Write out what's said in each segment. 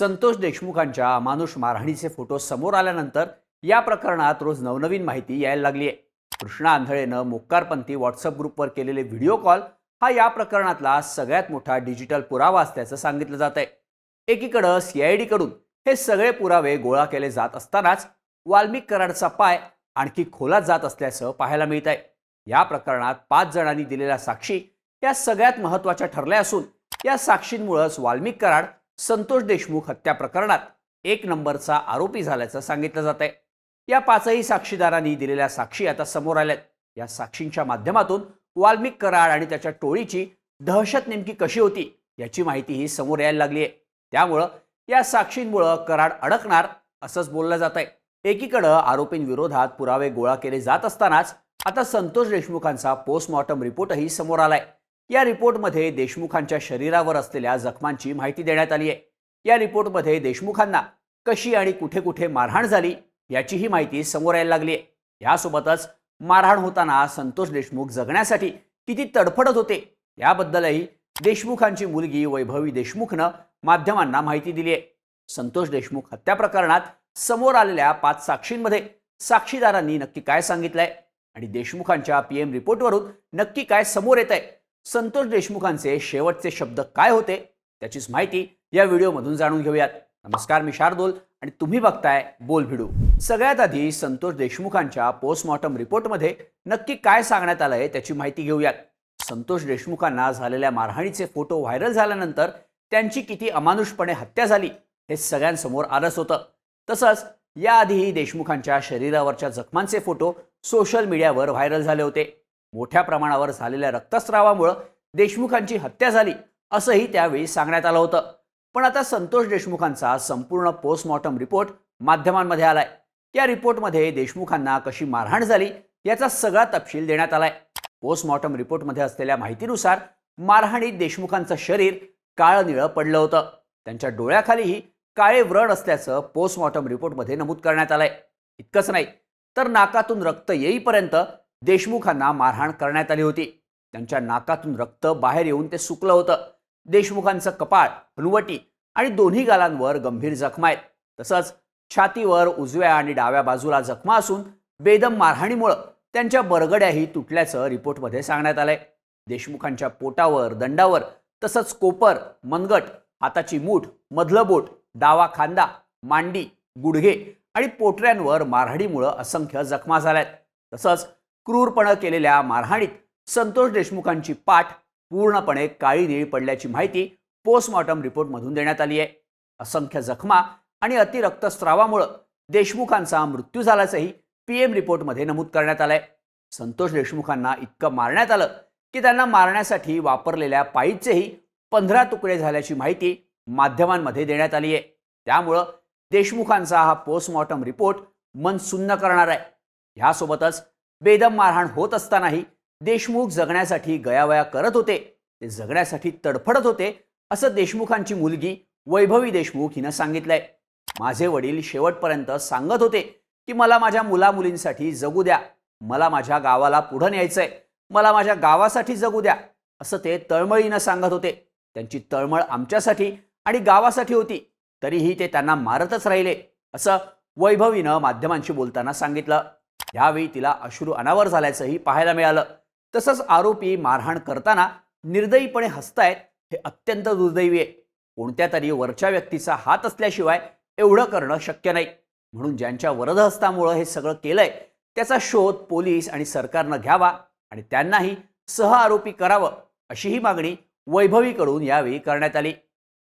संतोष देशमुखांच्या अमानुष मारहाणीचे फोटो समोर आल्यानंतर या प्रकरणात रोज नवनवीन माहिती यायला लागली आहे. कृष्णा आंधळेनं मोक्कारपंथी व्हॉट्सअप ग्रुपवर केलेले व्हिडिओ कॉल हा या प्रकरणातला सगळ्यात मोठा डिजिटल पुरावा असल्याचं सांगितलं जात आहे. एकीकडं सीआयडीकडून हे सगळे पुरावे गोळा केले जात असतानाच वाल्मिक कराडचा पाय आणखी खोलात जात असल्याचं पाहायला मिळत आहे. या प्रकरणात पाच जणांनी दिलेल्या साक्षी या सगळ्यात महत्त्वाच्या ठरल्या असून या साक्षींमुळंच वाल्मिक कराड संतोष देशमुख हत्या प्रकरणात एक नंबरचा आरोपी झाल्याचं सांगितलं जात आहे या पाचही साक्षीदारांनी दिलेल्या साक्षी आता समोर आल्यात. या साक्षींच्या माध्यमातून वाल्मिक कराड आणि त्याच्या टोळीची दहशत नेमकी कशी होती याची माहितीही समोर यायला लागली आहे त्यामुळं या साक्षींमुळं कराड अडकणार असंच बोललं जात आहे एकीकडं आरोपींविरोधात पुरावे गोळा केले जात असतानाच आता संतोष देशमुखांचा पोस्टमॉर्टम रिपोर्टही समोर आलाय. या रिपोर्टमध्ये देशमुखांच्या शरीरावर असलेल्या जखमांची माहिती देण्यात आली आहे या रिपोर्टमध्ये देशमुखांना कशी आणि कुठे कुठे मारहाण झाली याचीही माहिती समोर यायला लागली आहे यासोबतच मारहाण होताना संतोष देशमुख जगण्यासाठी किती तडफडत होते याबद्दलही देशमुखांची मुलगी वैभवी देशमुखनं माध्यमांना माहिती दिली आहे संतोष देशमुख हत्या प्रकरणात समोर आलेल्या पाच साक्षींमध्ये साक्षीदारांनी नक्की काय सांगितलंय आणि देशमुखांच्या पीएम रिपोर्टवरून नक्की काय समोर येत आहे संतोष देशमुखांचे शेवटचे शब्द काय होते त्याचीच माहिती या व्हिडिओमधून जाणून घेऊयात. नमस्कार मी शार्दोल आणि तुम्ही बघताय बोल भिडू. सगळ्यात आधी संतोष देशमुखांच्या पोस्टमॉर्टम रिपोर्टमध्ये नक्की काय सांगण्यात आलंय त्याची माहिती घेऊयात. संतोष देशमुखांना झालेल्या मारहाणीचे फोटो व्हायरल झाल्यानंतर त्यांची किती अमानुषपणे हत्या झाली हे सगळ्यांसमोर आलंच होतं. तसंच याआधीही देशमुखांच्या शरीरावरच्या जखमांचे फोटो सोशल मीडियावर व्हायरल झाले होते. मोठ्या प्रमाणावर झालेल्या रक्तस्रावामुळं देशमुखांची हत्या झाली असंही त्यावेळी सांगण्यात आलं होतं. पण आता संतोष देशमुखांचा संपूर्ण पोस्टमॉर्टम रिपोर्ट माध्यमांमध्ये आलाय. या रिपोर्टमध्ये देशमुखांना कशी मारहाण झाली याचा सगळा तपशील देण्यात आलाय. पोस्टमॉर्टम रिपोर्टमध्ये असलेल्या माहितीनुसार मारहाणीत देशमुखांचं शरीर काळं निळं पडलं होतं. त्यांच्या डोळ्याखालीही काळे व्रण असल्याचं पोस्टमॉर्टम रिपोर्टमध्ये नमूद करण्यात आलंय. इतकंच नाही तर नाकातून रक्त येईपर्यंत देशमुखांना मारहाण करण्यात आली होती. त्यांच्या नाकातून रक्त बाहेर येऊन ते सुकलं होतं. देशमुखांचं कपाळ हनुवटी आणि दोन्ही गालांवर गंभीर जखमा आहेत. तसंच छातीवर उजव्या आणि डाव्या बाजूला जखमा असून बेदम मारहाणीमुळं त्यांच्या बरगड्याही तुटल्याचं रिपोर्टमध्ये सांगण्यात आलंय. देशमुखांच्या पोटावर दंडावर तसंच कोपर मनगट हाताची मूठ मधलं बोट डावा खांदा मांडी गुडघे आणि पोटऱ्यांवर मारहाणीमुळं असंख्य जखमा झाल्यात. तसंच क्रूरपणं केलेल्या मारहाणीत संतोष देशमुखांची पाठ पूर्णपणे काळी निळी पडल्याची माहिती पोस्टमॉर्टम रिपोर्टमधून देण्यात आली आहे. असंख्य जखमा आणि अतिरक्तस्रावामुळं देशमुखांचा मृत्यू झाल्याचंही पी एम रिपोर्टमध्ये नमूद करण्यात आलंय. संतोष देशमुखांना इतकं मारण्यात आलं की त्यांना मारण्यासाठी वापरलेल्या पाईपचेही पंधरा तुकडे झाल्याची माहिती माध्यमांमध्ये देण्यात आली आहे. त्यामुळं देशमुखांचा हा पोस्टमॉर्टम रिपोर्ट मन सुन्न करणार आहे. ह्यासोबतच बेदम मारहाण होत असतानाही देशमुख जगण्यासाठी गयावया करत होते. ते जगण्यासाठी तडफडत होते असं देशमुखांची मुलगी वैभवी देशमुख हिनं सांगितलंय. माझे वडील शेवटपर्यंत सांगत होते की मला माझ्या मुला मुलींसाठी जगू द्या. मला माझ्या गावाला पुढं न्यायचंय. मला माझ्या गावासाठी जगू द्या. असं ते तळमळीनं सांगत होते. त्यांची तळमळ आमच्यासाठी आणि गावासाठी होती. तरीही ते त्यांना मारतच राहिले असं वैभवीनं माध्यमांशी बोलताना सांगितलं. यावेळी तिला अश्रू अनावर झाल्याचंही पाहायला मिळालं. तसंच आरोपी मारहाण करताना निर्दयीपणे हसतायत हे अत्यंत दुर्दैवी आहे. कोणत्या तरी वरच्या व्यक्तीचा हात असल्याशिवाय एवढं करणं शक्य नाही. म्हणून ज्यांच्या वरदहस्तामुळं हे सगळं केलंय त्याचा शोध पोलीस आणि सरकारनं घ्यावा आणि त्यांनाही सह आरोपी करावं अशीही मागणी वैभवीकडून यावेळी करण्यात आली.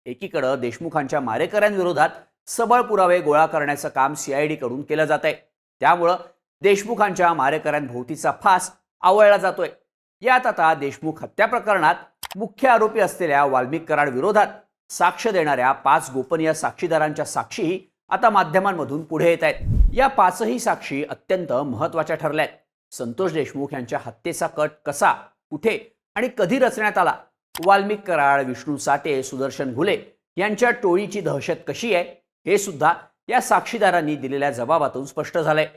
एकीकडं देशमुखांच्या मारेकऱ्यांविरोधात सबळ पुरावे गोळा करण्याचं काम सीआयडीकडून केलं जात आहे त्यामुळं देशमुखांच्या मारेकऱ्यांभोवतीचा फास आवळला जातोय. यात आता देशमुख हत्या प्रकरणात मुख्य आरोपी असलेल्या वाल्मिक कराड विरोधात साक्ष देणाऱ्या पाच गोपनीय साक्षीदारांच्या साक्षीही आता माध्यमांमधून पुढे येत आहेत. या पाचही साक्षी अत्यंत महत्त्वाच्या ठरल्या आहेत संतोष देशमुख यांच्या हत्येचा कट कसा कुठे आणि कधी रचण्यात आला? वाल्मिक कराड विष्णू साटे सुदर्शन घुले यांच्या टोळीची दहशत कशी आहे? हे सुद्धा या साक्षीदारांनी दिलेल्या जबाबातून स्पष्ट झालंय.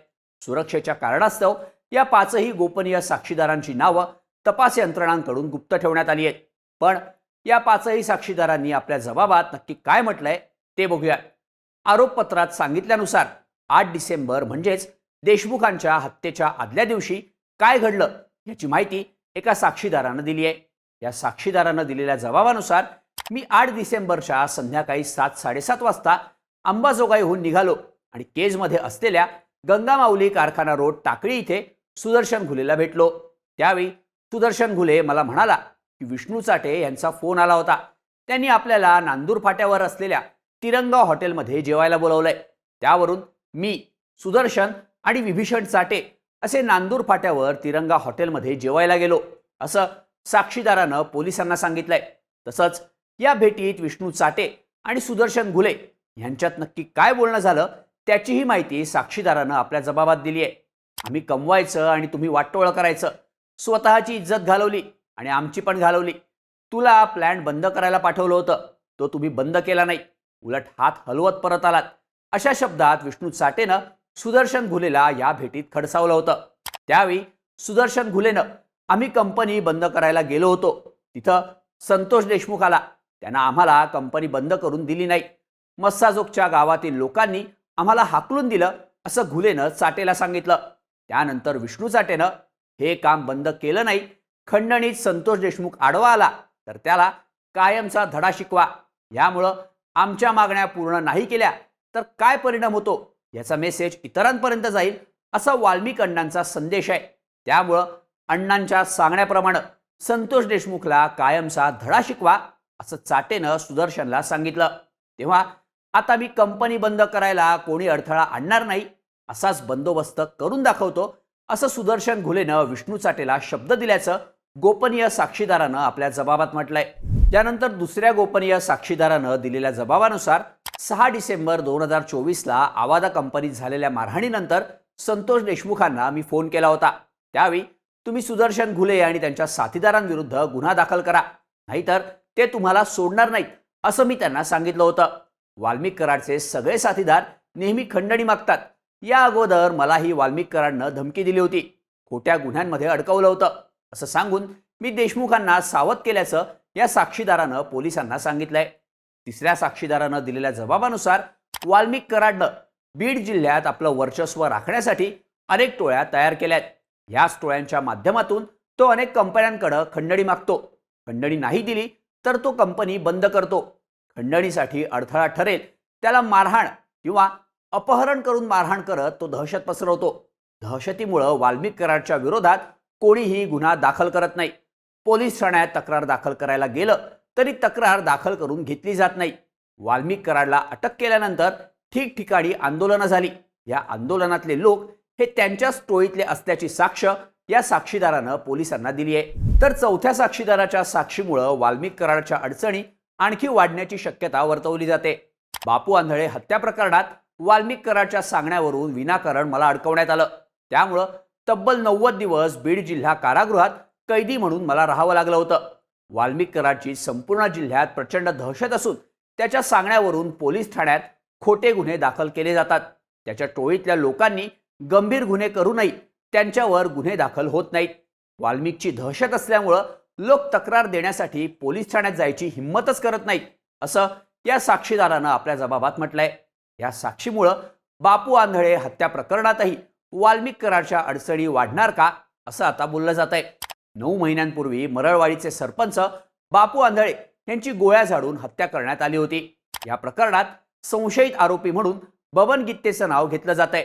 सुरक्षेच्या कारणास्तव या पाचही गोपनीय साक्षीदारांची नावं तपास यंत्रणांकडून गुप्त ठेवण्यात आली आहेत. पण या पाचही साक्षीदारांनी आपल्या जबाबात नक्की काय म्हटलंय ते बघूया. आरोपपत्रात सांगितल्यानुसार आठ डिसेंबर म्हणजेच देशमुखांच्या हत्येच्या आदल्या दिवशी काय घडलं याची माहिती एका साक्षीदारानं दिली आहे. या साक्षीदारानं दिलेल्या जबाबानुसार मी आठ डिसेंबरच्या संध्याकाळी सात साडेसात वाजता अंबाजोगाईहून निघालो आणि केजमध्ये असलेल्या गंगामाऊली कारखाना रोड टाकळी इथे सुदर्शन घुलेला भेटलो. त्यावेळी सुदर्शन घुले मला म्हणाला की विष्णू चाटे यांचा फोन आला होता. त्यांनी आपल्याला नांदूर फाट्यावर असलेल्या तिरंगा हॉटेलमध्ये जेवायला बोलवलंय. त्यावरून मी सुदर्शन आणि विभीषण चाटे असे नांदूर फाट्यावर तिरंगा हॉटेलमध्ये जेवायला गेलो. असं साक्षीदारानं पोलिसांना सांगितलंय. तसंच या भेटीत विष्णू चाटे आणि सुदर्शन घुले यांच्यात नक्की काय बोलणं झालं त्याचीही माहिती साक्षीदारानं आपल्या जबाबात दिली आहे. आम्ही कमवायचं आणि तुम्ही वाटोळं करायचं. स्वतःची इज्जत घालवली आणि आमची पण घालवली. तुला प्लॅन बंद करायला पाठवलं होतं. तो तुम्ही बंद केला नाही. उलट हात हलवत परत आलात. अशा शब्दात विष्णू साटेनं सुदर्शन घुलेला या भेटीत खडसावलं होतं. त्यावेळी सुदर्शन घुलेनं आम्ही कंपनी बंद करायला गेलो होतो. तिथं संतोष देशमुख आला. त्यानं आम्हाला कंपनी बंद करून दिली नाही. मस्साजोगच्या गावातील लोकांनी आम्हाला हाकलून दिलं असं घुलेनं चाटेला सांगितलं. त्यानंतर विष्णू चाटेनं हे काम बंद केलं नाही. खंडणीत संतोष देशमुख आडवा आला तर त्याला कायमचा धडा शिकवा. यामुळं आमच्या मागण्या पूर्ण नाही केल्या तर काय परिणाम होतो? याचा मेसेज इतरांपर्यंत जाईल असा वाल्मिक अण्णांचा संदेश आहे. त्यामुळं अण्णांच्या सांगण्याप्रमाणे संतोष देशमुखला कायमचा धडा शिकवा असं चाटेनं सुदर्शनला सांगितलं. तेव्हा आता मी कंपनी बंद करायला कोणी अडथळा आणणार नाही असाच बंदोबस्त करून दाखवतो असं सुदर्शन घुलेनं विष्णू चाटेला शब्द दिल्याचं गोपनीय साक्षीदारानं आपल्या जबाबात म्हटलंय. त्यानंतर दुसऱ्या गोपनीय साक्षीदारानं दिलेल्या जबाबानुसार सहा डिसेंबर दोन हजार चोवीसला आवादा कंपनीत झालेल्या मारहाणीनंतर संतोष देशमुखांना मी फोन केला होता. त्यावेळी तुम्ही सुदर्शन घुले आणि त्यांच्या साथीदारांविरुद्ध गुन्हा दाखल करा नाहीतर ते तुम्हाला सोडणार नाहीत असं मी त्यांना सांगितलं होतं. वाल्मिक कराडचे सगळे साथीदार नेहमी खंडणी मागतात. या अगोदर मलाही वाल्मिक कराडनं धमकी दिली होती. खोट्या गुन्ह्यांमध्ये अडकवलं होतं. असं सांगून मी देशमुखांना सावध केल्याचं या साक्षीदारानं पोलिसांना सांगितलंय. तिसऱ्या साक्षीदारानं दिलेल्या जबाबानुसार वाल्मिक कराडनं बीड जिल्ह्यात आपलं वर्चस्व राखण्यासाठी अनेक टोळ्या तयार केल्यात. ह्याच टोळ्यांच्या माध्यमातून तो अनेक कंपन्यांकडं खंडणी मागतो. खंडणी नाही दिली तर तो कंपनी बंद करतो. खंडणीसाठी अडथळा ठरेल. त्याला मारहाण किंवा अपहरण करून मारहाण करत तो दहशत पसरवतो. दहशतीमुळं वाल्मिक कराडच्या विरोधात कोणीही गुन्हा दाखल करत नाही. पोलीस ठाण्यात तक्रार दाखल करायला गेलं तरी तक्रार दाखल करून घेतली जात नाही. वाल्मिक कराडला अटक केल्यानंतर ठिकठिकाणी आंदोलनं झाली. या आंदोलनातले लोक हे त्यांच्याच टोळीतले असल्याची साक्ष या साक्षीदारानं पोलिसांना दिली आहे तर चौथ्या साक्षीदाराच्या साक्षीमुळं वाल्मिक कराडच्या अडचणी आणखी वाढण्याची शक्यता वर्तवली जाते. बापू आंधळे हत्या प्रकरणात वाल्मिक कराडच्या सांगण्यावरून विनाकारण मला अडकवण्यात आलं. त्यामुळं तब्बल नव्वद दिवस बीड जिल्हा कारागृहात कैदी म्हणून मला राहावं लागलं होतं. वाल्मिक कराडची संपूर्ण जिल्ह्यात प्रचंड दहशत असून त्याच्या सांगण्यावरून पोलीस ठाण्यात खोटे गुन्हे दाखल केले जातात. त्याच्या टोळीतल्या लोकांनी गंभीर गुन्हे करूनही त्यांच्यावर गुन्हे दाखल होत नाहीत. वाल्मिकची दहशत असल्यामुळं लोक तक्रार देण्यासाठी पोलीस ठाण्यात जायची हिंमतच करत नाहीत असं या साक्षीदारानं आपल्या जबाबात म्हटलंय. या साक्षीमुळं बापू आंधळे हत्या प्रकरणातही वाल्मिक कराडच्या अडचणी वाढणार का असं आता बोललं जात आहे नऊ महिन्यांपूर्वी मरळवाडीचे सरपंच बापू आंधळे यांची गोळ्या झाडून हत्या करण्यात आली होती. या प्रकरणात संशयित आरोपी म्हणून बबन गित्तेचं नाव घेतलं जात आहे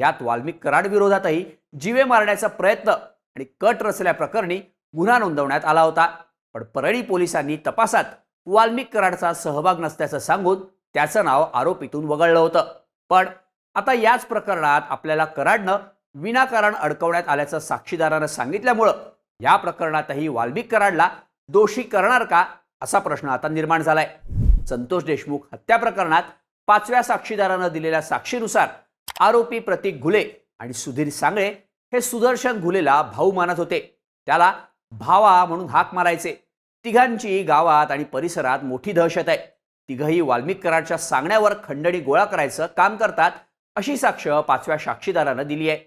यात वाल्मिक कराड विरोधातही जीवे मारण्याचा प्रयत्न आणि कट रचल्याप्रकरणी गुन्हा नोंदवण्यात आला होता. पण परळी पोलिसांनी तपासात वाल्मिक कराडचा सहभाग नसल्याचं सांगून त्याचं नाव आरोपीतून वगळलं होतं. पण आता याच प्रकरणात आपल्याला कराडनं विनाकारण अडकवण्यात आल्याचं साक्षीदारानं सांगितल्यामुळं या प्रकरणातही वाल्मिक कराडला दोषी करणार का असा प्रश्न आता निर्माण झालाय. संतोष देशमुख हत्या प्रकरणात पाचव्या साक्षीदारानं दिलेल्या साक्षीनुसार आरोपी प्रतीक घुले आणि सुधीर सांगळे हे सुदर्शन घुलेला भाऊ मानत होते. त्याला भावा म्हणून हाक मारायचे. तिघांची गावात आणि परिसरात मोठी दहशत आहे. तिघही वाल्मिक कराडच्या सांगण्यावर खंडणी गोळा करायचं काम करतात अशी साक्ष पाचव्या साक्षीदारानं दिली आहे.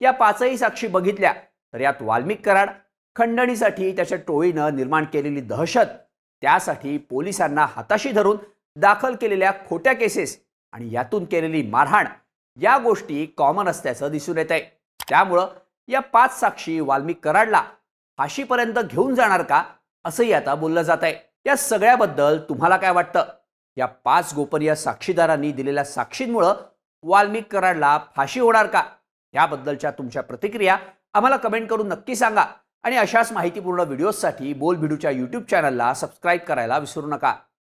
या पाचही साक्षी बघितल्या तर यात वाल्मिक कराड खंडणीसाठी त्याच्या टोळीनं निर्माण केलेली दहशत त्यासाठी पोलिसांना हाताशी धरून दाखल केलेल्या खोट्या केसेस आणि यातून केलेली मारहाण या गोष्टी कॉमन असल्याचं दिसून येत आहे त्यामुळं या पाच साक्षी वाल्मिक कराडला फाशीपर्यंत घेऊन जाणार का? असंही आता बोललं जात आहे या सगळ्याबद्दल तुम्हाला काय वाटतं? या पाच गोपनीय साक्षीदारांनी दिलेल्या साक्षींमुळं वाल्मिक कराडला फाशी होणार का? याबद्दलच्या तुमच्या प्रतिक्रिया आम्हाला कमेंट करून नक्की सांगा. आणि अशाच माहितीपूर्ण व्हिडिओजसाठी बोल भिडूच्या यूट्यूब चॅनलला सबस्क्राईब करायला विसरू नका.